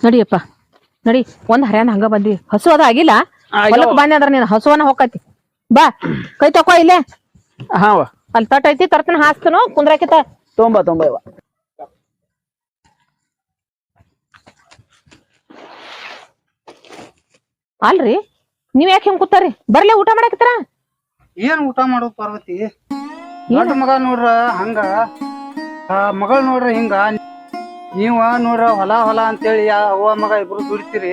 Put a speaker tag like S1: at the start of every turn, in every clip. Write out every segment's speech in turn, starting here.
S1: ನಡಿಯಪ್ಪ. ನಡಿ ಒಂದ್ ಹರ್ಯಾನ ಹಂಗ ಬಂದಿ ಹಸು ಅದ ಆಗಿಲ್ಲ. ಹೊಲಕ್ ಬಂದೆ ಅಂದ್ರ ನೀನ್ ಹಸುವನ ಹೋಗತಿ ಬಾ ಕೈ ತಕೋ ಇಲ್ಲೇ.
S2: ಹಾವ
S1: ಅಲ್ಲಿ ತಟ್ ಐತಿ ತರ್ತನ ಹಾಸ್ತನು ಕುಂದ್ರಾಕಿತ.
S2: ತೊಂಬ ತೊಂಬ ಇವ
S1: ಅಲ್ರಿ ನೀವ್ ಯಾಕೆ ಹಿಂಗ್ ಕೂತಾರಿ? ಬರ್ಲಿ ಊಟ ಮಾಡಾಕತ್ತಾರ?
S3: ಏನ್ ಊಟ ಮಾಡೋದು ಪಾರ್ವತಿ? ದೊಡ್ಡ ಮಗ ನೋಡ್ರ ಹಂಗ. ಮಗಳ್ ನೋಡ್ರ ಹಿಂಗ. ನೀವ ನೋಡ್ರ ಹೊಲ ಹೊಲ ಅಂತೇಳಿ ಹೇಳಿ ಅವ್ವ ಮಗ ಇಬ್ರು ದುಡಿತೀರಿ.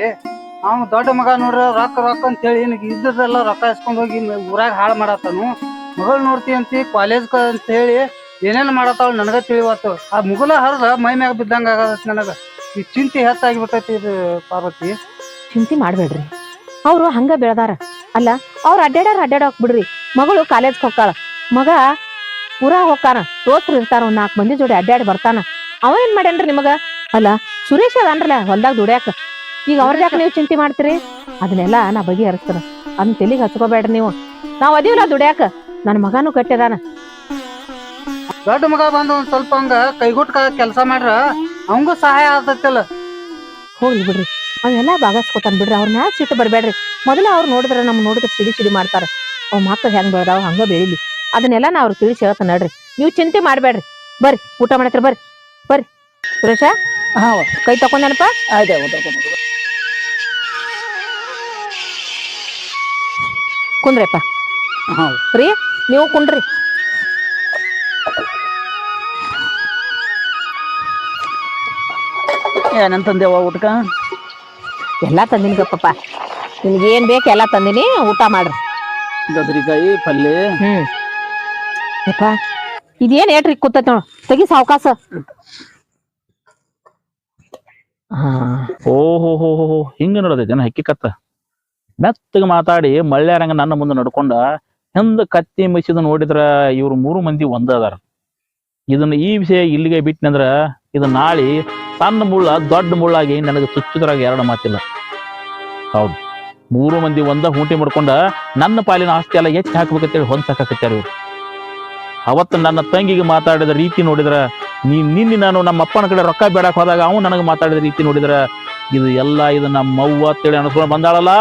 S3: ಅವ್ನು ದೊಡ್ಡ ಮಗ ನೋಡ್ರ ರೊಕ್ಕ ರೊಕ್ಕ ಅಂತೇಳಿ ನಿನಗೆ ಇದ್ದದೆಲ್ಲ ರೊಕ್ಕ ಇಸ್ಕೊಂಡು ಹೋಗಿ ಊರಾಗ ಹಾಳು ಮಾಡತ್ತಾನು ಮಗಳು ನೋಡ್ತಿ ಅಂತಿ ಕಾಲೇಜ್ ಅಂತ ಹೇಳಿ ಏನೇನ್ ಮಾಡತ್ತಾವ ನನಗ ತಿಳಿವತ್ತು. ಆ ಮುಗಲ ಹರಿದ ಮೈ ಮ್ಯಾಗ ಬಿದ್ದಂಗ ಆಗದತ್ ನನಗ. ಈ ಚಿಂತೆ ಹೆಚ್ಚಾಗಿ ಬಿಟ್ಟೈತಿ ಇದು ಪಾರ್ವತಿ.
S1: ಚಿಂತೆ ಮಾಡ್ಬೇಡ್ರಿ. ಅವ್ರು ಹಂಗ ಬೆಳ್ದಾರ. ಅಲ್ಲ, ಅವ್ರ ಅಡ್ಡಾಡ್ಯಾರ ಅಡ್ಡಾಡಕ್ ಬಿಡ್ರಿ. ಮಗಳು ಕಾಲೇಜ್ ಹೋಗ್ತಾಳ. ಮಗ ಊರಾಗ ಹೋಗ್ತಾನ. ತೋತ್ರ ಇರ್ತಾರ ಒಂದ್ ನಾಲ್ಕು ಮಂದಿ ಜೋಡಿ ಅಡ್ಡಾಡಿ ಬರ್ತಾನ. ಅವ ಏನ್ ಮಾಡ್ಯಾನ್ರಿ ನಿಮಗ? ಅಲ್ಲ ಸುರೇಶ್ ಅದನ್ರಲ್ಲ ಹೊಲ್ದಾಗ ದುಡ್ಯಾಕ. ಈಗ ಅವ್ರ ಯಾಕೆ ನೀವು ಚಿಂತೆ ಮಾಡ್ತೀರಿ? ಅದನ್ನೆಲ್ಲ ನಾ ಬಗೆಹರಿಸ್ತಾನ ಅದನ್ನ ತೆಲಿಗೆ ಹಚ್ಕೋಬೇಡ್ರಿ ನೀವು. ನಾವ್ ಅದೀವಲ್ಲ ದುಡ್ಯಾಕ. ನನ್ನ ಮಗನೂ ಕಟ್ಟಿದಾನ.
S3: ದೊಡ್ಡ ಮಗ ಬಂದು ಒಂದ್ ಸ್ವಲ್ಪ ಹಂಗ ಕೈಗುಟ್ಕ ಕೆಲಸ ಮಾಡ್ರ ಅವಂಗೂ ಸಹಾಯ ಆಗ್ತೈತಲ್ಲ.
S1: ಹೋಗ್ಲಿ ಬಿಡ್ರಿ. ಅವೆಲ್ಲ ಬಾಗಸ್ಕೊತಾನ ಬಿಡ್ರಿ. ಅವ್ರ ಮ್ಯಾಲ ಸಿಟ್ಟು ಬರ್ಬೇಡ್ರಿ ಮೊದಲ ಅವ್ರು ನೋಡಿದ್ರೆ ನಮ್ ನೋಡಿದ್ರೆ ಸಿಡಿ ಸಿಡಿ ಮಾಡ್ತಾರ. ಅವ್ ಮಕ್ಳು ಹೆಂಗ್ ಬೆಳ್ದಾವ್ ಹಂಗ ಬೆಳಿಲಿ. ಅದನ್ನೆಲ್ಲ ನಾ ಅವ್ರಿಗೆ ತಿಳಿಸಿ ಹೇಳ್ತಾನ ನಡ್ರಿ. ನೀವು ಚಿಂತೆ ಮಾಡ್ಬೇಡ್ರಿ ಬರ್ರಿ ಊಟ ಮಾಡತ್ರ ಬರ್ರಿ. ಬರ್ರಿ. ಸುರೇಶ
S2: ಹಾವ
S1: ಕೈ ತಕೊಂಡನಪ್ಪ?
S2: ಆಯ್ತು ಊಟ.
S1: ಕುಂದ್ರಪ್ಪ. ರೀ ನೀವು ಕುಂಡ್ರಿ.
S2: ಏನಂತಂದೇವ ಊಟಕ
S1: ಎಲ್ಲ ತಂದಿನಿ ಗಪ್ಪಪ್ಪ. ನಿಮ್ಗೆ ಏನ್ ಬೇಕು ಎಲ್ಲ ತಂದಿನಿ ಊಟ ಮಾಡ್ರಿ.
S2: ಗದ್ರಿಕಾಯಿ ಪಲ್ಯ
S1: ಹ್ಮ್. ಯಪ್ಪ ಇದೇನ್ ಏಟ್ರಿ ಕೂತೈತಿ ನೋಡು. ತೆಗಿ ಸಾವಕಾಸ.
S4: ಓಹೋ ಹೋ ಹೋ ಹೋ ಹಿಂಗ ನಡ್ದೈತಿ ಏನ ಹಕ್ಕಿಕತ್ತ ಮೆತ್ತಗೆ ಮಾತಾಡಿ ಮಳ್ಳ್ಯಾರಂಗ ನನ್ನ ಮುಂದೆ ನಡ್ಕೊಂಡ ಹಿಂದ ಕತ್ತಿ ಮಿಸಿದ ನೋಡಿದ್ರ ಇವ್ರು ಮೂರು ಮಂದಿ ಒಂದ ಅದಾರ. ಇದನ್ನ ಈ ವಿಷಯ ಇಲ್ಲಿಗೆ ಬಿಟ್ನಂದ್ರ ಇದು ನಾಳಿ ಸಣ್ಣ ಮುಳ್ಳ, ದೊಡ್ಡ ಮುಳ್ಳಾಗಿ ನನಗೆ ಚುಚ್ಚಿದ್ರಾಗ ಎರಡು ಮಾತಿಲ್ಲ. ಹೌದು. ಮೂರು ಮಂದಿ ಒಂದ ಹೂಟಿ ಮಾಡ್ಕೊಂಡ ನನ್ನ ಪಾಲಿನ ಆಸ್ತಿ ಎಲ್ಲ ಹೆಚ್ಚು ಹಾಕ್ಬೇಕಂತೇಳಿ ಹೊಂದ್ಸಕತ್ತಾರ ಇವ್ರು. ಅವತ್ತು ನನ್ನ ತಂಗಿಗೆ ಮಾತಾಡಿದ ರೀತಿ ನೋಡಿದ್ರ, ನೀ ನಿನ್ನೆ ನಾನು ನಮ್ಮ ಅಪ್ಪನ ಕಡೆ ರೊಕ್ಕ ಬೇಡಕ್ ಹೋದಾಗ ಅವನು ನನಗೆ ಮಾತಾಡಿದ ರೀತಿ ನೋಡಿದ್ರ, ಇದು ಎಲ್ಲ ಇದು ನಮ್ಮ ಅವ್ವ ಅಂತೇಳಿ ಅನಿಸ್ಕೊಂಡು ಬಂದಾಳಲ್ಲ?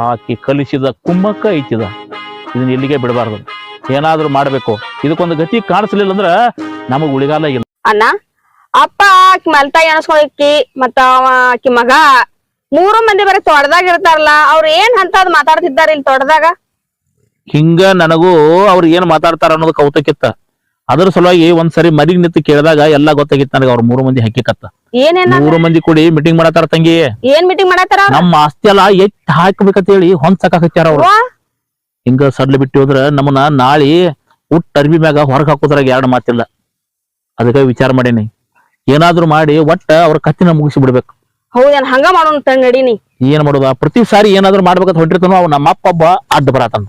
S4: ಆಕೆ ಕಲಿಸಿದ ಕುಮ್ಮಕ್ಕ ಐತಿದ. ಇದನ್ನ ಇಲ್ಲಿಗೆ ಬಿಡಬಾರ್ದು? ಏನಾದ್ರೂ ಮಾಡ್ಬೇಕು. ಇದಕ್ಕೊಂದು ಗತಿ ಕಾಣಿಸ್ಲಿಲ್ಲ ಅಂದ್ರ ನಮಗ್ ಉಳಿಗಾಲ ಇಲ್ಲ.
S5: ಅಣ್ಣ, ಅಪ್ಪ ಆಕಿ ಮಲ್ತಾಯಿ ಅನಸ್ಕೊಳಕಿ ಮತ್ತ ಅವ ಆಕಿ ಮಗ, ಮೂರು ಮಂದಿ ಬರೀ ತೋಟದಾಗ ಇರ್ತಾರಲ್ಲ, ಅವ್ರ ಏನ್ ಅಂತದ್ ಮಾತಾಡ್ತಿದ್ದಾರ ಇಲ್ಲಿ ತೋಟದಾಗ?
S4: ಹಿಂಗ ನನಗೂ ಅವ್ರು ಏನ್ ಮಾತಾಡ್ತಾರ ಅನ್ನೋದು ಕೌತಕಿತ್ತ. ಅದ್ರ ಸಲುವಾಗಿ ಒಂದ್ಸರಿ ಮದಿಗ್ ನಿಂತು ಕೇಳಿದಾಗ ಎಲ್ಲಾ ಗೊತ್ತಾಗಿತ್ತು ನನಗೆ ಅವ್ರ ಮೂರು ಮಂದಿ ಹಕ್ಕಿಕತ್ತ
S5: ಏನೇನ
S4: ಮೂರು ಮಂದಿ ಕೂಡಿ ಮೀಟಿಂಗ್ ಮಾಡತಾರ ತಂಗಿ.
S5: ಏನ್ ಮೀಟಿಂಗ್ ಮಾಡತ್ತಾರ ಅವ್ರ?
S4: ನಮ್ಮ ಆಸ್ತಿ ಎಲ್ಲ ಹೇಳಿ ಹಾಕ್ಬೇಕಂತೇಳಿ ಹೊಂದ್ಸಕಾಕತ್ಯಾರ ಅವ್ರು.
S5: ಅವ್ರ
S4: ಹಿಂಗ ಸಡ್ಲ ಬಿಟ್ಟಿ ಹೋದ್ರ ನಮ್ಮನ್ನ ನಾಳಿ ಉಟ್ ಅರ್ಬಿ ಮ್ಯಾಗ ಹೊರಗ್ ಹಾಕೋದ್ರಾಗ ಎರಡು ಮಾತಿಲ್ಲ. ಅದಕ್ಕೆ ವಿಚಾರ ಮಾಡೇನಿ. ಏನಾದ್ರೂ ಮಾಡಿ ಒಟ್ಟ ಅವ್ರ ಕತ್ತಿನ ಮುಗಿಸಿ ಬಿಡ್ಬೇಕು.
S5: ಹೌದೇನ್ ಹಂಗ ಮಾಡೋಣ ನಡೀನಿ
S4: ಏನ್ ಮಾಡೋದ? ಪ್ರತಿ ಸಾರಿ ಏನಾದ್ರೂ ಮಾಡ್ಬೇಕಂತ ಹೊಂಟಿರ್ತಾನೋ ಅವ್ ನಮ್ಮ ಅಪ್ಪ ಅಡ್ಡ ಬರತಾನ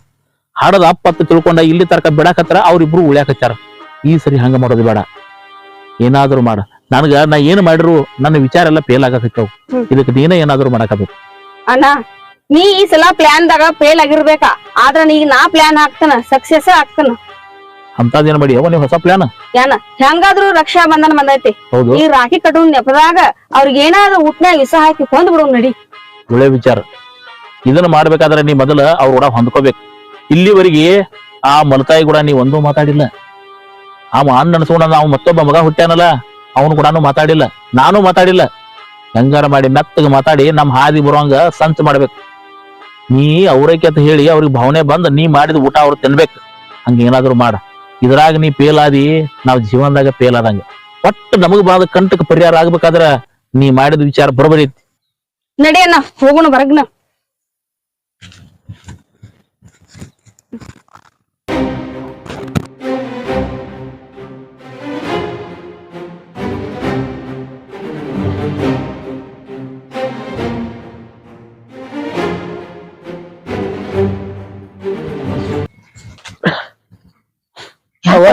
S4: ಹಾಡದ ಅಪ್ಪ ಅಂತ ತಿಳ್ಕೊಂಡ ಇಲ್ಲಿ ತರಕ ಬಿಡಾಕತ್ತಾರ ಅವ್ರಿಬ್ರು ಉಳ್ಯಾಕತ್ತಾರ ಈ ಸರಿ ಹಂಗ ಮಾಡೋದು ಬೇಡ. ಏನಾದ್ರು ಮಾಡ. ನನ್ಗ ನಾ ಏನ್ ಮಾಡಿರು ನನ್ನ ವಿಚಾರ ಎಲ್ಲ ಫೇಲ್ ಆಗಾಕತ್ತಾವ. ಇದಕ್ಕೆ ನೀನೇ ಏನಾದ್ರೂ ಮಾಡಕಬೇಕು.
S5: ಅಣ್ಣ ನೀ ಈ ಸಲ ಪ್ಲಾನ್ ದಾಗ ಫೇಲ್ ಆಗಿರ್ಬೇಕಾ? ಆದ್ರ ನೀ ನಾ ಪ್ಲಾನ್ ಹಾಕ್ತಾನ ಸಕ್ಸಸ್ ಆಗ್ತಾನ
S4: ಅಂತದೇನ್ ಮಾಡಿ? ನೀವು ಹೊಸ ಪ್ಲಾನ್
S5: ಏನ ಹೆಂಗಾದ್ರೂ ರಕ್ಷಾ ಬಂಧನ ಬಂದೈತಿ.
S4: ಹೌದು.
S5: ಈ ರಾಖಿ ಕಟ್ಟೋ ನೆಪದಾಗ ಅವ್ರಿಗೆ ಏನಾದ್ರೂ ಊಟ್ನ್ಯಾಗ ವಿಷ ಹಾಕಿ ಕೊಂದ್ ಬಿಡು ನಡಿ.
S4: ಒಳ್ಳೆ ವಿಚಾರ. ಇದನ್ನ ಮಾಡ್ಬೇಕಾದ್ರೆ ನೀ ಮೊದಲ ಅವ್ರ ಕೂಡ ಹೊಂದ್ಕೋಬೇಕು. ಇಲ್ಲಿವರೆಗೆ ಆ ಮಲತಾಯಿ ಕೂಡ ನೀ ಒಂದೂ ಮಾತಾಡಿಲ್ಲ. ಆ ಅಣ್ಣ ಅನ್ಸ್ಕೊಂಡ ನಾವು ಮತ್ತೊಬ್ಬ ಮಗ ಹುಟ್ಟ್ಯಾನಲ್ಲ, ಅವನು ಕೂಡ ಮಾತಾಡಿಲ್ಲ. ನಾನು ಮಾತಾಡಿಲ್ಲ. ಹೆಂಗಾರ ಮಾಡಿ ಮೆತ್ತಗೆ ಮಾತಾಡಿ ನಮ್ ಹಾದಿ ಬರುವಂಗ ಸಂಚ ಮಾಡ್ಬೇಕು. ನೀ ಅವ್ರೈಕೆ ಅಂತ ಹೇಳಿ ಅವ್ರಿಗೆ ಭಾವನೆ ಬಂದ್ ನೀ ಮಾಡಿದ ಊಟ ಅವ್ರು ತಿನ್ಬೇಕು. ಹಂಗ ಏನಾದ್ರು ಮಾಡ. ಇದ್ರಾಗ ನೀ ಫೇಲ್ ಆದಿ ನಾವ್ ಜೀವನದಾಗ ಫೇಲ್ ಆದಂಗ ಒಟ್ಟು ನಮಗ್ ಬಾದ ಕಂಟಕ್ ಪರಿಹಾರ ಆಗ್ಬೇಕಾದ್ರ ನೀ ಮಾಡಿದ ವಿಚಾರ ಬರೋಬರಿ
S5: ನಡೆಯಣ್ಣ ಹೋಗೋಣ ಹೊರಗ್ನ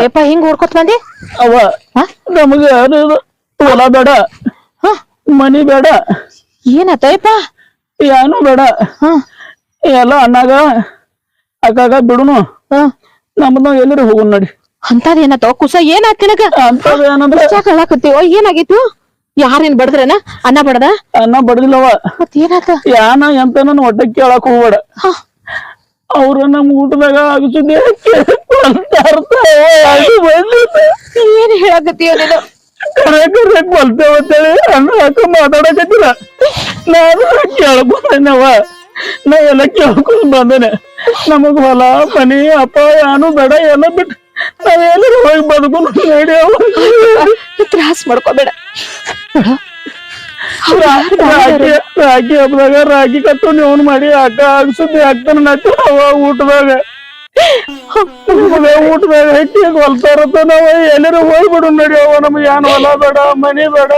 S1: ಯಪ್ಪ ಹಿಂಗ್ ಹುಡ್ಕೊತ್ ಬಂದಿ?
S2: ಅವ. ನಮಗ ಹೊಲ ಬೇಡ.
S1: ಹ?
S2: ಮನಿ ಬೇಡ.
S1: ಏನಾತಯ್ಯಪ್ಪ
S2: ಏನು ಬೇಡ.
S1: ಹ.
S2: ಎಲ್ಲ ಅಣ್ಣಾಗ ಅಕ್ಕಾಗ ಬಿಡುನು. ನಮ್ದು ಎಲ್ಲರೂ ಹೋಗುನ್ ನೋಡಿ.
S1: ಅಂತದ ಏನತ್ತ ಕುಸ ಏನಾತ್ ನಿನಗ? ಹೇಳಾಕತ್ತೀವ ಏನಾಗಿತ್ತು ಯಾರೇನ್ ಬಡದ್ರನ? ಅನ್ನ ಬಡದ?
S2: ಅನ್ನ ಬಡದಿಲ್ಲವ.
S1: ಮತ್ ಏನಾತ?
S2: ಯಾನ ಎಂತ ನನ್ನ ಹೊಟ್ಟೆ ಕೇಳಕ್ ಹೋಗ್ಬೇಡ.
S1: ಹಾ.
S2: ಅವ್ರ ನಮ್ ಊಟದಾಗ ಅಗಸುದೇ
S1: ಏನ್ ಹೇಳಕತ್ತೀಯ ನೀನು?
S2: ಕರೆ ಕರೆ ಬಲ್ತೇವ ಅಂತೇಳಿ ಅಣ್ಣ ಹಾಕ ಮಾತಾಡಕತ್ತಿರ ನಾನು ಕೇಳ್ಕೊಂಡೇನವ ನಾ ಎಲ್ಲ ಕೇಳ್ಕೊಂಡ್ ಬಂದೇನೆ. ನಮಗ್ ಹೊಲ ಮನಿ ಅಪ್ಪ ಯಾನು ಬೇಡ ಎಲ್ಲ ಬಿಟ್ಟು ನಾವೆಲ್ಲರೂ ಹೋಗಿ ಬದುಕೊಂಡು ನೋಡಿ
S1: ತ್ರಾಸ್ ಮಾಡ್ಕೋಬೇಡ.
S2: ರಾಗಿ ರಾಗಿ ಹಬ್ಬದಾಗ ರಾಗಿ ಕಟ್ಟು ನೀವು ಮಾಡಿ ಅಕ್ಕ ಅಗ್ಸುದ್ದಿ ಹಾಕ್ತಾನ ನಟ್ಟು ಅವ ಊಟದಾಗ. ಊಟದಾಗ ಹಾಕಿ ಹೊಲ್ತಾರತ್ತ ನಾವ ಎಲ್ಲರೂ ಹೋಗ್ಬಿಡು ನಡಿ ಅವ ನಮ್ಗೆ ಏನ್ ಹೊಲ ಬೇಡ ಮನಿ ಬೇಡ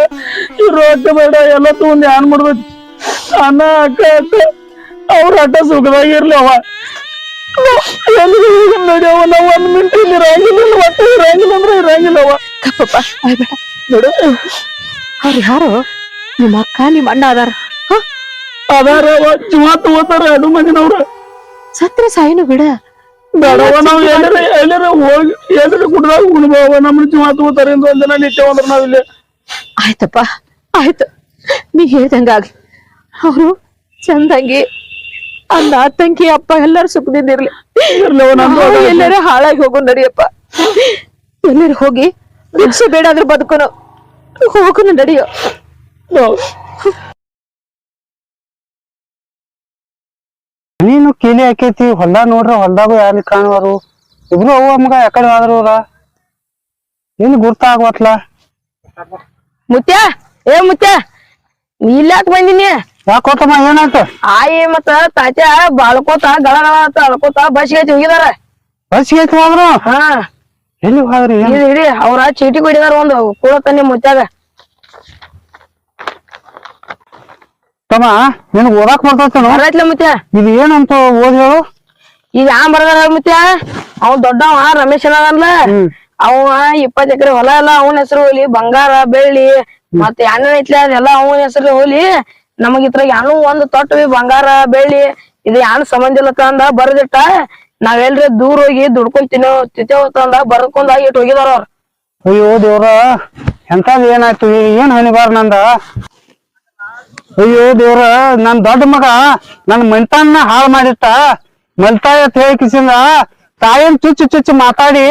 S2: ಇರೋ ಅಕ್ಕ ಬೇಡ ಎಲ್ಲ ತಗೊಂಡ್ ಏನ್ ಮಾಡ್ಬೇಕು? ಅನ್ನ ಅಕ್ಕ ಅಕ್ಕ ಅವ್ರ ಅಟ್ಟ ಸುಖದಾಗಿರ್ಲಿ ಅವ ಎಲ್ಲಿಗೆ ಹೋಗಿ ನಡಿ ಅವ ನಾವ್ ಒಂದ್ ಮಿಂಟ್ ಇಲ್ಲಿ ಇರಂಗಿಲ್ಲ ಒಟ್ಟು ಇರಂಗಿಲ್ಲ ಅಂದ್ರೆ ಇರಂಗಿಲ್ಲ ಅವ
S1: ನೋಡು. ಅವ್ರು ಯಾರು? ನಿಮ್ಮ ಅಕ್ಕ ನಿಮ್ಮ ಅಣ್ಣ ಅದಾರ?
S2: ಅದಾರ ಜೀವ ತಗೋತಾರ ಎರಡು ಮಂದಿನವ್ರ
S1: ಸತ್ರ ಸಾಯಿನು ಬಿಡ.
S2: ಬೇಡವ ನಾವ್ ಎಲ್ಲರ ಎಲ್ಲರ ಹೋಗಿ ಎಲ್ಲರ ಕುಡ್ದಾಗ ಉಣ್ಬವ ನಮ್ಮ ಜೀವ ತಗೋತಾರೆ ಎಂದು ಒಂದಿನ ನಿತ್ಯ ಅಂದ್ರ ನಾವಿಲ್ಲಿ
S1: ಆಯ್ತಪ್ಪ ಆಯ್ತು. ನೀ ಹೇಳ್ದಂಗಾಗಿ ಅವರು ಚಂದಂಗಿ ಅಂದ ತಂಗಿ ಅಪ್ಪ ಎಲ್ಲರೂ ಸುಖದಿಂದಿರ್ಲಿ ಎಲ್ಲಾರ ಹಾಳಾಗಿ ಹೋಗು ನಡಿಯಪ್ಪ. ಎಲ್ಲರೂ ಹೋಗಿ ಭಿಕ್ಷೆ ಬೇಡ ಅಂದ್ರೆ ಬದುಕೋನು. ಹೋಗುನು ನಡಿಯೋ.
S2: ನಾವ್
S6: ನೀನು ಕೀಲಿ ಹಾಕೈತಿ ಹೊಲ್ದಾಗ ನೋಡ್ರ ಹೊಲ್ದಾಗು ಯಾರು ಕಾಣುವರು? ಇಬ್ರು ಅವು ಮಗ ಯಾಕಡೆ ಆದ್ರು ಅವ್ರ? ಗುರ್ತ ಗುರ್ತಾಗವತ್ಲ?
S7: ಮುತ್ಯ ಏ ಮುತ್ಯ ನೀ ಇಲ್ಲಾಕ್ ಬಂದಿನಿ.
S6: ಯಾಕೋತಮ್ಮ ಏನಾಯ್ತು?
S7: ಆಯಿ ಮತ್ತ ತಾತ ಬಾಳ್ಕೋತ ಗಳ ಗಳ ಅಂತ ಅಳ್ಕೋತ ಬಸ್ಗೆ ಐತಿ ಹೋಗಿದಾರ.
S6: ಬಸ್ಗೆ ಐತಿ ಹೋದ್ರು?
S7: ಹಾ.
S6: ಎಲ್ಲಿ ಹೋದ್ರಿ?
S7: ಅವ್ರ ಚೀಟಿ ಕೊಡಿದಾರ ಒಂದು ಕೂಡ ತನ್ನಿ ಮುತ್ಯಾಗ.
S6: ತಮ್ಮ ನಿನಗ್ ಓದಾಕ್ ಬರ್ತೈತೇನು
S7: ಬರತ್ಲ ಮುತ್ಯ.
S6: ಇದು ಏನಂತ ಓದ್ ಹೇಳು?
S7: ಈಗ ಯಾ ಬರ್ದಾರ ಮತ್ತೆ ಅವ್ ದೊಡ್ಡವ ರಮೇಶ್
S6: ಅನ್ನ.
S7: ಅವ ಇಪ್ಪತ್ ಎಕರೆ ಹೊಲ ಎಲ್ಲ ಅವನ ಹೆಸರು ಹೋಲಿ ಬಂಗಾರ ಬೆಳ್ಳಿ ಮತ್ತೆ ಎಣ್ಣೆ ಐತ್ಲ ಅದೆಲ್ಲ ಅವನ ಹೆಸರು ಹೋಲಿ. ನಮಗ್ ಇತ್ರ ಯಾನು ಒಂದ್ ತೊಟ್ಟು ಬಂಗಾರ ಬೆಳ್ಳಿ ಇದು ಯಾನ್ ಸಂಬಂಧ ಇಲ್ಲ ತಂದ ಬರ್ದಿಟ್ಟ. ನಾವೆಲ್ರಿ ದೂರ ಹೋಗಿ ದುಡ್ಕೊಂಡ್ ತಿನ್ನೋ ತಿತ್ತೇವತ್ತ ತಂದ ಬರ್ಕೊಂಡ್ ಇಟ್ ಹೋಗಿದಾರ ಅವ್ರ.
S6: ಅಯ್ಯೋ ದೇವ್ರ ಎಂತದ್ ಏನಾಯ್ತು? ಏನ್ ಹನಿಬಾರ್ ನಂದ? ಅಯ್ಯೋ ದೇವ್ರ ನನ್ ದೊಡ್ಡ ಮಗ ನನ್ ಮನ್ತಾನ ಹಾಳು ಮಾಡಿಟ್ಟ. ಮಲ್ತಾಯ ಅಂತ ಹೇಳಿ ಕಿಸಿಂದ ತಾಯಿನ್ ಚುಚ್ಚು ಚುಚ್ಚು ಮಾತಾಡಿ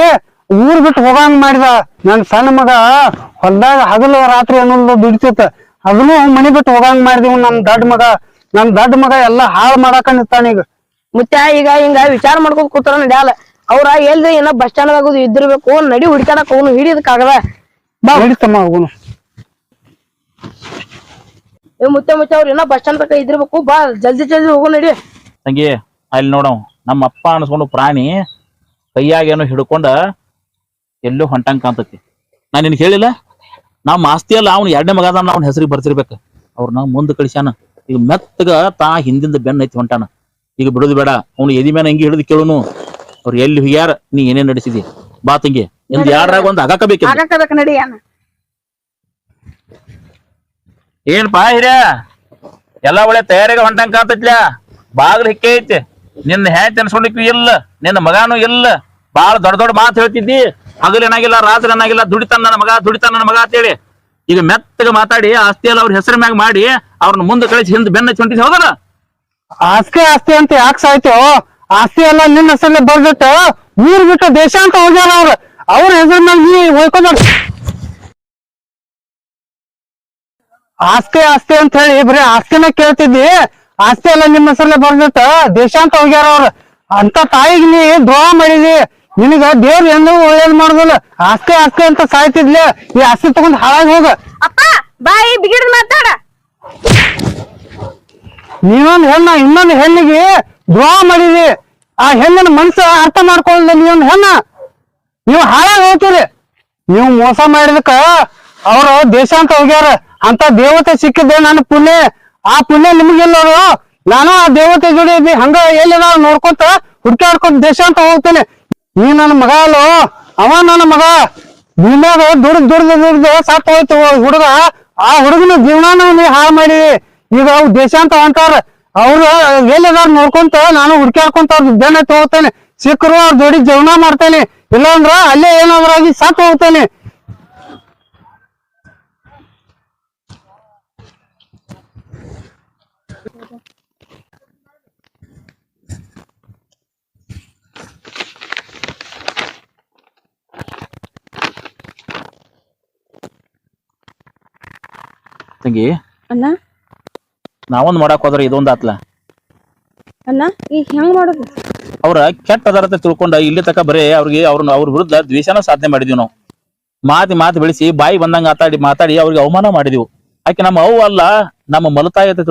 S6: ಊರ್ ಬಿಟ್ಟು ಹೋಗಂಗ್ ಮಾಡಿದ. ನನ್ ಸಣ್ಣ ಮಗ ಹೊಲ್ದಾಗ ಹಗಲು ರಾತ್ರಿ ಅನ್ನೋದು ದುಡಿತಿತ್ತ ಅದನ್ನು ಮನಿ ಬಿಟ್ಟು ಹೋಗಂಗ್ ಮಾಡಿದೀವಿ ನನ್ ದೊಡ್ಡ ಮಗ. ನನ್ ದೊಡ್ಡ ಮಗ ಎಲ್ಲಾ ಹಾಳು ಮಾಡಾಕ ಈಗ.
S7: ಮುತ್ಯ ಈಗ ಹಿಂಗ ವಿಚಾರ ಮಾಡ್ಕೊಂಡ್ ಕೂತರ ನಡ್ಯಾಲ ಅವ್ರ ಎಲ್ರಿ ಏನೋ ಬಸ್ ಸ್ಟ್ಯಾಂಡ್ ಆಗೋದು ಇದ್ದಿರ್ಬೇಕು ನಡಿ ಹುಡ್ಕಾಡಕ್ ಅವನು ಬಾ
S6: ಹಿಡಿತಮ್ಮ ಅವನು
S7: ಏ ಮುತ್ತೆ ಮುತ್ಯ ಅವ್ರ ಏನ ಬಸ್ ಸ್ಟ್ಯಾಂಡ್ ತಕ ಇದ್ರಬೇಕು ಬಾ ಜಲ್ದಿ ಜಲ್ದಿ ಹೋಗು ನಡಿ.
S4: ತಂಗಿ ಅಲ್ಲಿ ನೋಡವ್ ನಮ್ಮ ಅಪ್ಪ ಅನ್ಸ್ಕೊಂಡು ಪ್ರಾಣಿ ಕೈಯಾಗ ಏನೋ ಹಿಡ್ಕೊಂಡ ಎಲ್ಲೂ ಹೊಂಟಂಗ್ ಕಾಣ್ತತಿ. ನಾನು ನಿನ್ ಹೇಳಿಲ್ಲ? ನಮ್ಮ ಆಸ್ತಿ ಅಲ್ಲ ಅವ್ನು ಎರಡನೇ ಮಗ ಅದಾನ ಅವ್ನ ಹೆಸರಿಗೆ ಬರ್ತಿರ್ಬೇಕು ಅವ್ರನ್ನ ಮುಂದೆ ಕಳಿಸ್ಯಾನ. ಈಗ ಮೆತ್ತಗ ತಾ ಹಿಂದಿಂದ ಬೆನ್ನ ಐತಿ ಹೊಂಟಾನ. ಈಗ ಬಿಡೋದು ಬೇಡ ಅವ್ನು ಎದಿ ಮೇಲೆ ಹಿಂಗೆ ಹಿಡಿದು ಕೇಳುನು? ಅವ್ರು ಎಲ್ಲಿ ಹೋಗ್ಯಾರ ನೀ ಏನೇನ್ ನಡೆಸಿದಿ? ಬಾ ತಂಗಿ ಇಂದ ಯಾರಾಗ ಒಂದು
S7: ನಡಿ ಅಣ್ಣ.
S4: ಏನ್ಪಾ ಹಿರಿಯ? ಎಲ್ಲ ಒಳ್ಳೆ ತಯಾರಿಗೆ ಹೊಂಟಂಗ್ ಕಾತತ್ಲ ಬಾಗ್ಲ ಹಿಕ್ಕೆ ಐತಿ. ನಿನ್ನ ಹೆಂಡತಿ ಅನ್ಸ್ಕೊಂಡಿಕ್ವಿ ಇಲ್ಲ. ನಿನ್ನ ಮಗಾನು ಇಲ್ಲ. ಬಾಳ ದೊಡ್ಡ ದೊಡ್ಡ ಮಾತು ಹೇಳ್ತಿದ್ದಿ. ಏನಾಗಿಲ್ಲ ರಾತ್ರಿ ಏನಾಗಿಲ್ಲ ದುಡಿತಾನ ನನ್ನ ಮಗ, ದುಡಿತಾನ ನನ್ನ ಮಗ ಅಂತೇಳಿ. ಈಗ ಮೆತ್ತಗೆ ಮಾತಾಡಿ ಆಸ್ತಿ ಎಲ್ಲ ಅವ್ರ ಹೆಸರು ಮ್ಯಾಗ ಮಾಡಿ, ಅವ್ರನ್ನ ಮುಂದೆ ಕಳಿಸಿ ಹಿಂದೆ ಬೆನ್ನ ಚೊಂಟಿಸಿ ಹೌದಲ್ಲ?
S6: ಆಸ್ತಿ ಆಸ್ತಿ ಅಂತ ಯಾಕೆ ಸಾಯ್ತು ಆಸ್ತಿ ಎಲ್ಲ ನಿನ್ನ ಹೆಸರಲ್ಲಿ ಬರ್ದಿಟ್ಟು ಊರ್ ಬಿಟ್ಟು ದೇಶ ಅಂತ ಹೋಗ್ಯಾರ ಅವ್ರ. ಅವ್ರ ಹೆಸರು ನೀ ಹೋಯ್ಕೊಂಡ ಆಸ್ತಿ ಆಸ್ತಿ ಅಂತ ಹೇಳಿ ಬರೀ ಆಸ್ತಿನ ಕೇಳ್ತಿದ್ದಿ. ಆಸ್ತಿ ಎಲ್ಲ ನಿಮ್ಮ ಹೆಸರಲ್ಲೇ ಬರ್ದಿತ್ತ. ದೇಶಾಂತ ಹೋಗ್ಯಾರ ಅವ್ರ. ಅಂತ ತಾಯಿಗೆ ನೀ ದ್ರೋಹ ಮಾಡಿದಿ. ನಿನಗ ದೇವ್ರ ಎಂದ ಒಳ್ಳೇದ್ ಮಾಡುದಿಲ್ಲ. ಆಸ್ತಿ ಆಸ್ತಿ ಅಂತ ಸಾಯ್ತಿದ್ಲೆ. ಈ ಆಸ್ತಿ ತಗೊಂಡ್ ಹಾಳಾಗಿ ಹೋಗ.
S7: ಅಪ್ಪ ಬಾಯಿ ಬಿಗಿಡ್ ಮಾತಾಡ.
S6: ನೀವೊಂದ್ ಹೆಣ್ಣ ಇನ್ನೊಂದು ಹೆಣ್ಣಿಗೆ ದ್ರೋಹ ಮಾಡಿದಿ. ಆ ಹೆಣ್ಣಿನ ಮನ್ಸ ಅರ್ಥ ಮಾಡ್ಕೊಳ್ಳ ನೀವೊಂದ್ ಹೆಣ್ಣ. ನೀವು ಹಾಳಾಗಿ ಹೋಗ್ತೀರಿ. ನೀವು ಮೋಸ ಮಾಡಿದಕ್ಕ ಅವರು ದೇಶಾಂತ ಹೋಗ್ಯಾರ. ಅಂತ ದೇವತೆ ಸಿಕ್ಕಿದ್ದೆ ನನ್ನ ಪುಣ್ಯ, ಆ ಪುಣ್ಯ ನಿಮ್ಗೆಲ್ಲೋರು ನಾನು ಆ ದೇವತೆ ಜೋಡಿ ಹಂಗ ಎಲ್ಲಿ ನಾನು ನೋಡ್ಕೊಂತ ಹುಡ್ಕಾಡ್ಕೊಂತ ದೇಶ ಅಂತ ಹೋಗ್ತೇನೆ. ನೀ ನನ್ನ ಮಗ ಅಲ್ಲೋ? ಅವ ನನ್ನ ಮಗ. ನಿನ್ನಾಗ ದುಡ್ದು ದುಡ್ದು ದುಡ್ದು ಸತ್ತು ಹೋಯ್ತು ಹುಡುಗ. ಆ ಹುಡುಗನ ಜೀವನಾನ ನೀ ಹಾಳು ಮಾಡಿ ಈಗ ಅವ್ ದೇಶ ಅಂತ ಹೊಂಟಾರ ಅವ್ರು ಎಲ್ಲಿದಾರ ನೋಡ್ಕೊಂತ ನಾನು ಹುಡ್ಕ್ಯಾಡ್ಕೊಂತ ಅವ್ರ ಬೆನ್ನ ಹೋಗ್ತೇನೆ ಸಿಕ್ಕರು ಅವ್ರ ಜೋಡಿ ಜೀವನ ಮಾಡ್ತೇನೆ. ಇಲ್ಲಾಂದ್ರ ಅಲ್ಲೇ ಏನಾದ್ರಾಗಿ ಸತ್ತು ಹೋಗ್ತೇನೆ.
S4: ತಂಗಿ?
S5: ಅಣ್ಣ?
S4: ನಾವೊಂದ್ ಮಾಡಕ್ ಹೋದ್ರೆ ಇದೊಂದ್ ಆತ್ಲ?
S5: ಅಣ್ಣ ಈ ಹೆಂಗ್ ಮಾಡೋದು?
S4: ಅವ್ರ ಕೆಟ್ಟ ಪದಾರ್ಥ ತಿಳ್ಕೊಂಡ ಇಲ್ಲಿ ತಕ ಬರೀ ಅವ್ರಿಗೆ ಅವ್ರನ್ನ ಅವ್ರ ವಿರುದ್ಧ ದ್ವೇಷನ ಸಾಧನೆ ಮಾಡಿದೀವಿ ನಾವು. ಮಾತಿ ಮಾತು ಬೆಳೆಸಿ ಬಾಯಿ ಬಂದಂಗ ಮಾತಾಡಿ ಮಾತಾಡಿ ಅವ್ರಿಗೆ ಅವಮಾನ ಮಾಡಿದೀವಿ. ಆಕೆ ನಮ್ಮ ಅವು ಅಲ್ಲ ನಮ್ಮ ಮಲತಾಯಿ ಅಂತ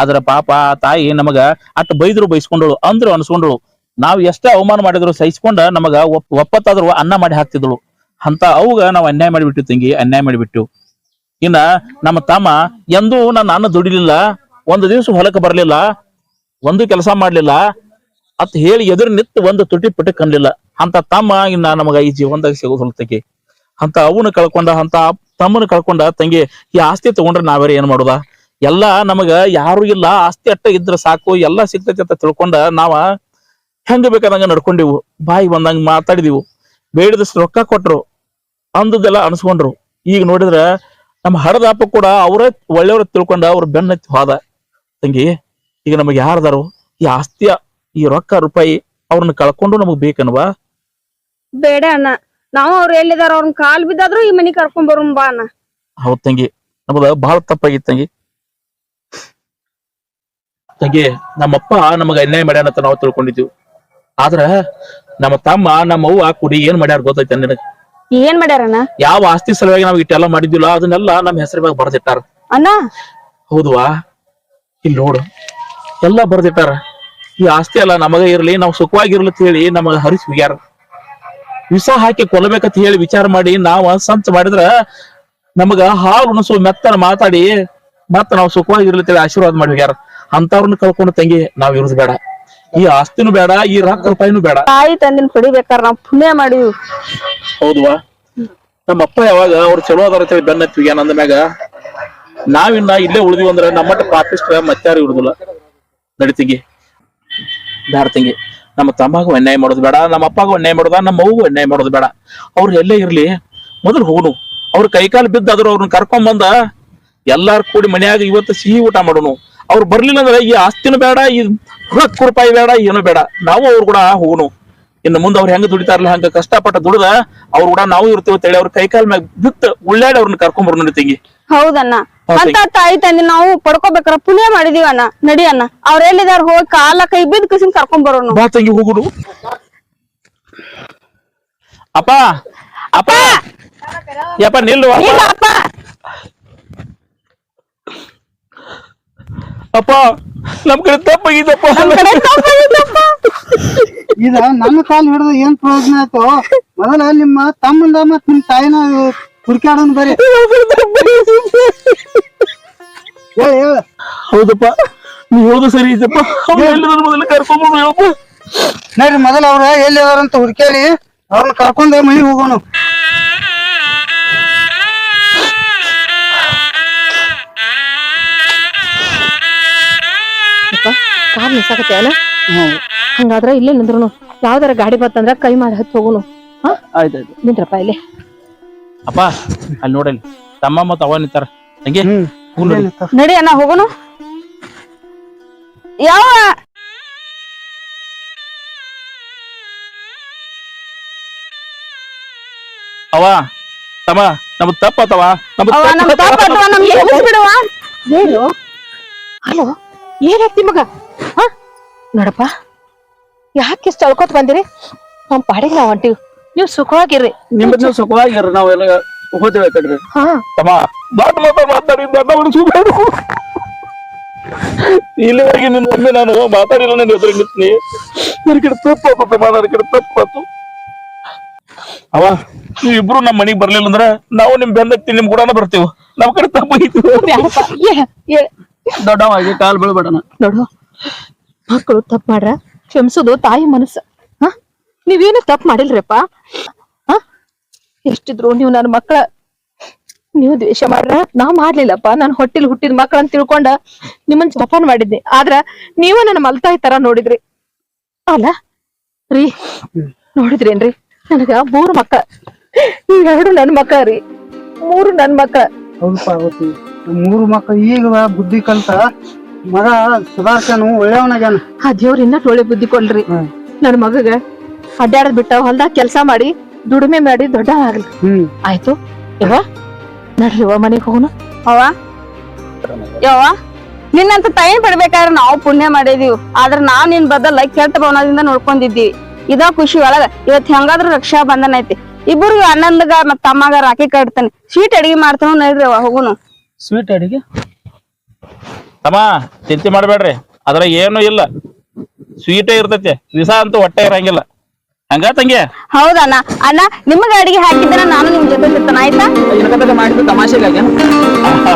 S4: ಆದ್ರ ಪಾಪ ತಾಯಿ ನಮಗ ಅಟ್ ಬೈದ್ರು ಬೈಸ್ಕೊಂಡಳು, ಅಂದ್ರು ಅನ್ಸ್ಕೊಂಡಳು. ನಾವ್ ಎಷ್ಟೇ ಅವಮಾನ ಮಾಡಿದ್ರು ಸಹಿಸ್ಕೊಂಡ ನಮಗ ಒಪ್, ಒಪ್ಪತ್ತಾದ್ರು ಅನ್ನ ಮಾಡಿ ಹಾಕ್ತಿದ್ಳು ಅಂತ ಅವಾಗ ನಾವ್ ಅನ್ಯಾಯ ಮಾಡಿಬಿಟ್ಟು ತಂಗಿ, ಅನ್ಯಾಯ ಮಾಡಿಬಿಟ್ಟು ಇನ್ನ ನಮ್ಮ ತಮ್ಮ ಎಂದೂ ನನ್ನ ಅನ್ನ ದುಡಿಲಿಲ್ಲ, ಒಂದು ದಿವಸ ಹೊಲಕ್ಕೆ ಬರಲಿಲ್ಲ, ಒಂದು ಕೆಲಸ ಮಾಡ್ಲಿಲ್ಲ, ಅತ್ ಹೇಳಿ ಎದುರು ನಿತ್ತು ಒಂದು ತುಟಿ ಪುಟಿ ಕನ್ಲಿಲ್ಲ ಅಂತ ತಮ್ಮ ಇನ್ನ ನಮಗ ಈ ಜೀವನದಾಗ ಸಿಗೋದು ತಂಗಿ ಅಂತ ಅವನು ಕಳ್ಕೊಂಡ, ಅಂತ ತಮ್ಮನ ಕಳ್ಕೊಂಡ, ತಂಗಿ ಈ ಆಸ್ತಿ ತಗೊಂಡ್ರೆ ನಾವೇರೆ ಏನ್ ಮಾಡುದ? ಎಲ್ಲಾ ನಮಗ ಯಾರು ಇಲ್ಲ ಆಸ್ತಿ ಅಟ್ಟ ಇದ್ರ ಸಾಕು ಎಲ್ಲ ಸಿಗ್ತೈತಿ ಅಂತ ತಿಳ್ಕೊಂಡ ನಾವ ಹೆಂಗ ಬೇಕಾದಂಗ ನಡ್ಕೊಂಡಿವು. ಬಾಯಿ ಬಂದಂಗ ಮಾತಾಡಿದಿವು. ಬೇಡದಷ್ಟು ರೊಕ್ಕ ಕೊಟ್ರು ಅಂದದೆಲ್ಲ ಅನ್ಸ್ಕೊಂಡ್ರು. ಈಗ ನೋಡಿದ್ರ ನಮ್ಮ ಹಡದಾಪ ಕೂಡ ಅವರೇ ಒಳ್ಳೆಯವ್ರ ತಿಳ್ಕೊಂಡ ಅವ್ರ ಬೆನ್ನತ್ತಿ ಹೋದ. ತಂಗಿ ಈಗ ನಮಗೆ ಯಾರದಾರು ಈ ಆಸ್ತಿಯ ಈ ರೊಕ್ಕ ರೂಪಾಯಿ ಅವ್ರನ್ನ ಕಳ್ಕೊಂಡು ನಮಗ್ ಬೇಕನ್ವಾ?
S5: ಬೇಡ ಅಣ್ಣ. ನಾವು ಅವ್ರು ಎಲ್ಲಿದಾರ ಅವ್ರನ್ನ ಕಾಲ್ ಬಿದ್ದಾದ್ರು ಈ ಮನಿ ಕರ್ಕೊಂಡ್ ಬರೋಣ ಬಾ ಅಣ್ಣ.
S4: ಹೌದ್ ತಂಗಿ ನಮ್ದ ಬಹಳ ತಪ್ಪಾಗಿತ್ತು ತಂಗಿ. ತಂಗಿ ನಮ್ಮಪ್ಪ ನಮಗ ಅನ್ಯಾಯ ಮಾಡ್ಯಾನ ಅಂತ ನಾವು ತಿಳ್ಕೊಂಡಿದ್ವಿ. ಆದ್ರ ನಮ್ಮ ತಮ್ಮ ನಮ್ಮ ಅವ್ವ ಕುಡಿ ಏನ್ ಮಾಡ್ಯಾರ ಗೊತ್ತೈತೆ ನಿನಗ?
S5: ಏನ್ ಮಾಡ್ಯಾರ
S4: ಯಾವ ಆಸ್ತಿ ಸಲುವಾಗಿ ನಾವ್ ಇಟ್ಟೆಲ್ಲ ಮಾಡಿದ್ವಿಲ್ಲ ಅದನ್ನೆಲ್ಲ ನಮ್ಮ ಹೆಸರ ಮ್ಯಾಗ ಬರ್ದಿಟ್ಟಾರ.
S5: ಅಣ್ಣ?
S4: ಹೌದುವಾ? ಇಲ್ಲಿ ನೋಡು ಎಲ್ಲ ಬರ್ದಿಟ್ಟಾರ. ಈ ಆಸ್ತಿ ಎಲ್ಲ ನಮಗ ಇರ್ಲಿ ನಾವು ಸುಖವಾಗಿರ್ಲಿ ಅಂತ ಹೇಳಿ ನಮಗ ಹರಿಸಿ ಹೋಗ್ಯಾರ. ವಿಷ ಹಾಕಿ ಕೊಲ್ಲಬೇಕಂತ ಹೇಳಿ ವಿಚಾರ ಮಾಡಿ ನಾವ ಸಂತ ಮಾಡಿದ್ರ ನಮಗ ಹಾಲು ಉಣಸು ಮೆತ್ತನ ಮಾತಾಡಿ ಮತ್ತ ನಾವು ಸುಖವಾಗಿರ್ಲಿ ಅಂತ ಹೇಳಿ ಆಶೀರ್ವಾದ ಮಾಡಿ ಹೋಗ್ಯಾರ. ಅಂತವ್ರನ್ನ ಕಳ್ಕೊಂಡು ತಂಗಿ ನಾವ್ ಇರೋದು ಬೇಡ. ಈ ಆಸ್ತಿನೂ ಬೇಡ ಈ ರೊಕ್ಕ ರೂಪಾಯಿನೂ ಬೇಡ.
S5: ತಾಯಿ ತಂದಿನ ಪಡಿಬೇಕಾರ ನಾವ್ ಪುಣ್ಯ ಮಾಡಿವಿ.
S4: ಹೌದ್ವಾ? ನಮ್ಮ ಅಪ್ಪ ಯಾವಾಗ ಅವ್ರು ಚಲೋ ಅದಾರ ಅಂತ ಹೇಳಿ ಬೆನ್ನ ಮ್ಯಾಗ ನಾವಿನ್ನ ಇಲ್ಲೇ ಉಳಿದಿವಿ ಅಂದ್ರೆ ನಮ್ಮಟ್ಟ ಪಾಪಿಸ್ಟ್ರ ಮತ್ತಾರು ಇರುದಿಲ್ಲ. ನಡಿತಿಂಗಿ ಬ್ಯಾಡ ತಂಗಿ. ನಮ್ಮ ತಮ್ಮಗೂ ಅನ್ಯಾಯ ಮಾಡೋದು ಬೇಡ ನಮ್ಮ ಅಪ್ಪಗೂ ಅನ್ಯಾಯ ಮಾಡೋದ ನಮ್ಮ ಅವ್ಗೂ ಅನ್ಯಾಯ ಮಾಡೋದು ಬೇಡ. ಅವ್ರು ಎಲ್ಲೇ ಇರ್ಲಿ ಮೊದಲು ಹೋಗುನು. ಅವ್ರ ಕೈಕಾಲು ಬಿದ್ದಾದ್ರು ಅವ್ರನ್ನ ಕರ್ಕೊಂಡ್ ಬಂದ ಎಲ್ಲಾರು ಕೂಡಿ ಮನ್ಯಾಗ ಇವತ್ತು ಸಿಹಿ ಊಟ ಮಾಡೋನು. ಅವ್ರು ಬರ್ಲಿಲ್ಲ ಅಂದ್ರೆ ಈ ಆಸ್ತಿನೂ ಬೇಡ ಈ ಹತ್ತು ರೂಪಾಯಿ ಬೇಡ ಏನೂ ಬೇಡ. ನಾವು ಅವ್ರು ಕೂಡ ಹೋಗೋನು ಇನ್ನು ಮುಂದೆ ಅವ್ರು ಹೆಂಗ ದುಡಿತಾರಲ್ಲ ಹಂಗ ಕಷ್ಟಪಟ್ಟ ದುಡ್ದ ಅವ್ರು ಕೂಡ ನಾವು ಇರ್ತೀವಿ ಅಂತೇಳಿ ಅವ್ರ ಕೈಕಾಲ್ ಮ್ಯಾಗ ಬಿತ್ತ ಉಳ್ಳಾಡಿ ಅವ್ರನ್ನ ಕರ್ಕೊಂಡ್ ಬರೋಣ ತಂಗಿ.
S5: ಹೌದಣ್ಣ. ಅಂತ ತಾಯಿ ತಂದೆ ನಾವು ಪಡ್ಕೋಬೇಕಾರ ಪುಣ್ಯ ಮಾಡಿದೀವಿ ಅಣ್ಣ ನಡಿ ಅಣ್ಣ. ಅವ್ರ ಎಲ್ಲಿದಾರ ಹೋಗಿ ಕಾಲ ಕೈ ಬಿದ್ದ ಕಿಸಿನ ಕರ್ಕೊಂಡ್ ಬರೋಣ
S4: ಬಾ ತಂಗಿ ಹೋಗುಡು. ಅಪ್ಪ ಅಪ್ಪ. ಯಪ್ಪ ನಿಲ್ಲು ಅಪ್ಪ. ಅಪ್ಪ ನಮ್ ಕಡೆ ತಪ್ಪಾಗಿದ್ದಪ್ಪ.
S6: ಇದ ನನ್ನ ಕಾಲ್ ಹಿಡಿದು ಏನ್ ಪ್ರಯೋಜನ ಆಯ್ತು? ಮೊದಲ ನಿಮ್ಮ ತಮ್ಮಂದ ಮತ್ ನಿಮ್ ತಾಯಿನ ಹುಡುಕಾಡೋನ್ ಬರೀ.
S4: ಹೌದಪ್ಪ ನೀ ಹೇಳುದು ಸರಿ ಇದಪ್ಪ ಮೊದಲ ಕರ್ಕೊಂಡ್ಬಿಡು ಮೊದಲು ಕರ್ಕೊಂಡ್ಬಂದು ಹೇಳಪ್ಪ
S6: ನೋಡ್ರಿ ಮೊದಲ ಅವ್ರ ಎಲ್ಲಿ ಅವ್ರಂತ ಅಂತ ಹುಡುಕ್ಯಾಡಿ. ಅವ್ರನ್ನ ಕರ್ಕೊಂಡ್ ಮನೆಗೆ ಹೋಗೋಣ
S1: ಕಾರ್ ನಿಸಾಕತ್ತೇನ ಹಂಗಾದ್ರ ಇಲ್ಲೇ ನಿಂದ್ರು ಯಾವ್ದಾರ ಗಾಡಿ ಬರ್ತಂದ್ರ ಕೈ ಮಾಡಿ ಹತ್ತಿ ಹೋಗುನು.
S4: ಆಯ್ತಾಯ್ತು.
S1: ನಿಂದ್ರಪ್ಪ ಇಲ್ಲಿ.
S4: ಅಪ್ಪ ಅಲ್ಲಿ ನೋಡಲ್ಲಿ. ತಮ್ಮ ಮತ್ತ ಅವ ನಿಂತಾರ. ಹಂಗೆ? ಹೋಗ್ ನಡಿ.
S5: ಅಣ್ಣ ಹೋಗುನು. ಯಾವ
S4: ಅವ ತಮ್ಮ ನಮ್ ತಪ್ಪತ್ತವ ನಮ್
S5: ತಪ್ಪಾಯ್ತವ, ನಮ್ಗೆ ಬಿಡವಾ
S1: ಏನು? ಹಲೋ? ಏನೈತಿ ಮಗ? ನೋಡಪ್ಪ ಯಾಕೆ ಇಷ್ಟ ಅಳ್ಕೋತ ಬಂದಿರಿ? ನಮ್ ಪಾಡಿಗೆ ನಾವ್ ಹೊಂಟಿವಿ ನೀವು ಸುಖವಾಗಿರ್ರಿ.
S2: ನಿಮ್ಮದು ನೀವು ಸುಖವಾಗಿರ್ರಿ ನಾವೆಲ್ಲ ಹೋದೇವೆ ಕಡ್ರಿ
S1: ಹಾ.
S4: ತಮ್ಮ ದೊಡ್ಡ ಮಾತ ಮಾತಾಡಿ ಇಲ್ಲಿವರೆಗೆ ನಿನ್ನ ನಾನು ಮಾತಾಡಿಲ್ಲ ನನ್ನ ಎದುರು ನಿಂತೀನಿ ನನ್ನ ಕಡೆ ತಪ್ಪಾತು ತಮ್ಮ ನನ್ನ ಕಡೆ ತಪ್ಪಾತು ಅವ ನೀವಿಬ್ರು ನಮ್ಮ ಮನೆಗೆ ಬರ್ಲಿಲ್ಲ ಅಂದ್ರ ನಾವು ನಿಮ್ ಬೆನ್ನತ್ತಿ ನಿಮ್ ಕೂಡ ಬರ್ತೀವಿ. ನಮ್ ಕಡೆ ತಪ್ಪ
S1: ಬ್ಯಾಡಪ್ಪ ಏ- ಏ-
S2: ದೊಡ್ಡವಾಗಿ ಕಾಲ್ ಬೀಳ್ಬೇಡಣ
S1: ನೋಡು ಮಕ್ಕಳು ತಪ್ಪು ಮಾಡ್ರ? ಕ್ಷಮಿಸೋದು ತಾಯಿ ಮನಸ್ಸು. ನೀವೇನು ತಪ್ಪು ಮಾಡಿಲ್ರಪ್ಪ? ಎಷ್ಟಿದ್ರು ನೀವು ನನ್ನ ಮಕ್ಕಳ ನೀವು ದ್ವೇಷ ಮಾಡ್ರ? ನಾ ಮಾಡ್ಲಿಲ್ಲಪ್ಪ. ನಾನು ಹೊಟ್ಟಿಲ್ ಹುಟ್ಟಿದ ಮಕ್ಕಳ ಅಂತ ತಿಳ್ಕೊಂಡ ನಿಮ್ಮನ್ ಜಪಾನ್ ಮಾಡಿದ್ದೆ ಆದ್ರ ನೀವು ನನ್ನ ಮಲ್ತಾಯಿ ತರ ನೋಡಿದ್ರಿ. ಅಲ್ಲ? ರೀ, ನೋಡಿದ್ರೇನ್ರಿ? ನನಗ ಮೂರು ಮಕ್ಕಳ ಎರಡು ನನ್ ಮಕ್ಕಳ ರೀ. ಮೂರು ನನ್ ಮಕ್ಕಳ
S6: ಮೂರು ಮಕ್ಕಳು ಈಗ ಬುದ್ಧಿ ಕಲ್ತ ಮಗ ಸುಧಾರ್ಸನು ಒಳ್ಳೆಯವನಾಗ್ಯಾನ.
S1: ಆ ದೇವ್ರ ಇನ್ನ ಒಳ್ಳೆ ಬುದ್ಧಿ ಕೊಡ್ರಿ. ನನ್ ಮಗಗ ಅಡ್ಡಾಡದ್ ಬಿಟ್ಟ ಹೊಲ್ದಾಗ ಕೆಲ್ಸ ಮಾಡಿ ದುಡಿಮೆ ಮಾಡಿ ದೊಡ್ಡ ಆಗ್ಲಿ.
S6: ಹ್ಮ್.
S1: ಆಯ್ತು. ಯವ್ವ ನಡ್ರಿ ಯವ್ವ ಮನೆಗ್ ಹೋಗೋಣ
S5: ಅವ್ವ ಯವ್ವ ನಿನ್ನಂತ ತಾಯಿ ಬಿಡ್ಬೇಕಾದ್ರೆ ನಾವು ಪುಣ್ಯ ಮಾಡಿದೀವಿ. ಆದ್ರೆ ನಾವ್ ನಿನ್ ಬದಲ ಕೆಟ್ಟ ಭವನದಿಂದ ನೋಡ್ಕೊಂಡಿದ್ದೀವಿ. ಇದ ಖುಷಿ ಒಳಗ. ಇವತ್ ಹೆಂಗಾದ್ರೂ ರಕ್ಷಾ ಬಂಧನ ಐತಿ. ಇಬ್ಬರು ಅಣ್ಣಂದಗ ಮತ್ತ ತಮ್ಮಗ ರಾಖಿ ಕಟ್ತಾನೆ. ಸ್ವೀಟ್ ಅಡಿಗೆ ಮಾಡ್ತಾನ ನಡ್ರಿ ಅವ್ವ ಹೋಗುನು.
S2: ಸ್ವೀಟ್ ಅಡಿಗೆ?
S4: ತಮ್ಮ ಚಿಂತೆ ಮಾಡಬೇಡ್ರಿ. ಅದ್ರ ಏನು ಇಲ್ಲ. ಸ್ವೀಟೇ ಇರ್ತೈತಿ. ವಿಸ ಅಂತೂ ಹೊಟ್ಟೆ ಇರಂಗಿಲ್ಲ. ಹಂಗ ತಂಗಿ?
S5: ಹೌದಣ್ಣ ಅಣ್ಣ. ನಿಮ್ಗೆ ಅಡಿಗೆ ಹಾಕಿದ್ರೆ ನಾನು ನಿಮ್ ಜೊತೆ ಸಿಗ್ತಾನ ಆಯ್ತಾ?
S2: ಮಾಡಿದ್ದು ತಮಾಷೆಗಾಗಿ
S4: ಆಹಾ,